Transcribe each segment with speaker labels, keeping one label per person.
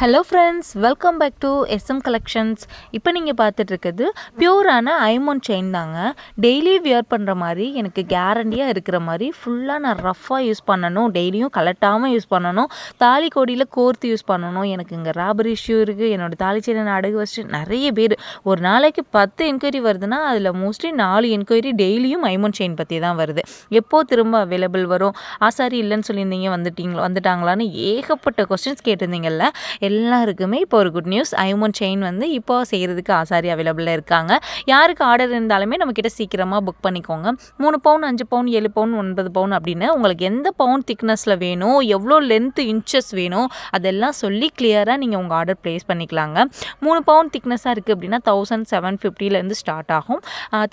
Speaker 1: Hello friends welcome back to SM collections இப்போ நீங்கள் பார்த்துட்டு இருக்கிறது பியூரான ஐமோன் செயின் தாங்க. டெய்லி வியர் பண்ணுற மாதிரி எனக்கு கேரண்டியாக இருக்கிற மாதிரி ஃபுல்லாக நான் ரஃப்பாக யூஸ் பண்ணணும். டெய்லியும் கலட்டாமல் யூஸ் பண்ணணும். தாலி கொடியில் கோர்த்து யூஸ் பண்ணணும். எனக்கு இங்கே ராபர் இஷ்யூ இருக்குது என்னோடய தாலி செயினை நான் அடகு வச்சு நிறைய பேர். ஒரு நாளைக்கு பத்து என்கொயரி வருதுன்னா அதில் மோஸ்ட்லி நாலு என்கொயரி டெய்லியும் ஐமோன் செயின் பற்றி தான் வருது. எப்போது திரும்ப அவைலபிள் வரும்? ஆசாரி இல்லைன்னு சொல்லியிருந்தீங்க வந்துட்டீங்களா வந்துட்டாங்களான்னு ஏகப்பட்ட கொஸ்டின்ஸ் கேட்டிருந்தீங்கல்ல. எல்லாருக்குமே இப்போ ஒரு குட் நியூஸ் ஐமோன் செயின் வந்து இப்போ செய்கிறதுக்கு ஆசாரி அவைலபிளாக இருக்காங்க. யாருக்கு ஆர்டர் இருந்தாலுமே நம்மக்கிட்ட சீக்கிரமாக புக் பண்ணிக்கோங்க. மூணு பவுன் அஞ்சு பவுன் ஏழு பவுன் ஒன்பது பவுன் அப்படின்னு உங்களுக்கு எந்த பவுன் திக்னஸில் வேணும் எவ்வளோ லென்த்து இன்ச்சஸ் வேணும் அதெல்லாம் சொல்லி கிளியராக நீங்கள் உங்கள் ஆர்டர் ப்ளேஸ் பண்ணிக்கலாங்க. மூணு பவுன் திக்னஸாக இருக்குது அப்படின்னா தௌசண்ட் செவன் ஃபிஃப்டிலேருந்து ஸ்டார்ட் ஆகும்.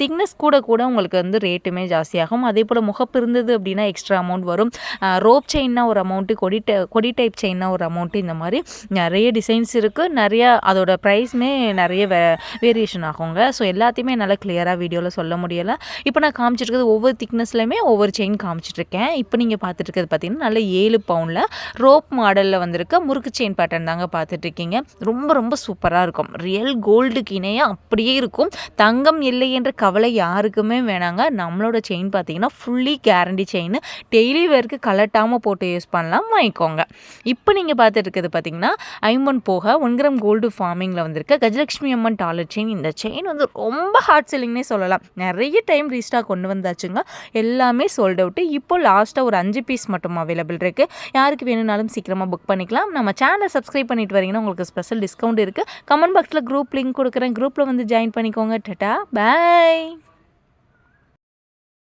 Speaker 1: திக்னஸ் கூட கூட உங்களுக்கு வந்து ரேட்டுமே ஜாஸ்தியாகும். அதே போல் முகப்பு இருந்தது அப்படின்னா எக்ஸ்ட்ரா அமௌண்ட் வரும். ரோப் செயின்னா ஒரு அமௌண்ட்டு கொடி கொடி டைப் செயின்னா ஒரு அமௌண்ட்டு இந்த மாதிரி நிறைய டிசைன்ஸ் இருக்குது நிறையா அதோட ப்ரைஸுமே நிறைய வே வேரியேஷன் ஆகுங்க. ஸோ எல்லாத்தையுமே என்னால் கிளியராக வீடியோவில் சொல்ல முடியலை. இப்போ நான் காமிச்சிருக்கிறது ஒவ்வொரு திக்னஸ்லையுமே ஒவ்வொரு செயின் காமிச்சிட்ருக்கேன் இப்போ நீங்கள் பார்த்துட்டு பார்த்தீங்கன்னா நல்ல ஏழு பவுனில் ரோப் மாடலில் வந்திருக்க முறுக்கு செயின் பேட்டர்ன் தாங்க பார்த்துட்ருக்கீங்க ரொம்ப ரொம்ப சூப்பராக இருக்கும். ரியல் கோல்டுக்கு இணையாக அப்படியே இருக்கும். தங்கம் இல்லை என்ற கவலை யாருக்குமே வேணாங்க. நம்மளோட செயின் பார்த்தீங்கன்னா ஃபுல்லி கேரண்டி செயின் டெய்லி வேர்க்கு கலட்டாமல் போட்டு யூஸ் பண்ணலாம். வாங்கிக்கோங்க. இப்போ நீங்கள் பார்த்துட்டு இருக்கிறது பார்த்தீங்கன்னா ஐம்பன் போக ஒன் கிராம் கோல்டு ஃபார்மிங்கில் வந்திருக்க. கஜலட்சுமி அம்மன் டாலர் செயின் இந்த செயின் வந்து ரொம்ப ஹார்ட் செல்லிங்னே சொல்லலாம். நிறைய டைம் ரீஸ்டாக் கொண்டு வந்தாச்சுங்க. எல்லாமே சோல்ட் அவுட்டு இப்போ லாஸ்ட்டாக ஒரு அஞ்சு பீஸ் மட்டும் அவைலபிள் இருக்குது யாருக்கு வேணும்னாலும் சீக்கிரமாக புக் பண்ணிக்கலாம். நம்ம சேனலை சப்ஸ்கிரைப் பண்ணிட்டு வரீங்கன்னா உங்களுக்கு ஸ்பெஷல் டிஸ்கவுண்ட் இருக்குது கமெண்ட் பாக்ஸில் குரூப் லிங்க் கொடுக்குறேன். குரூப்பில் வந்து ஜாயின் பண்ணிக்கோங்க. டட்டா பாய்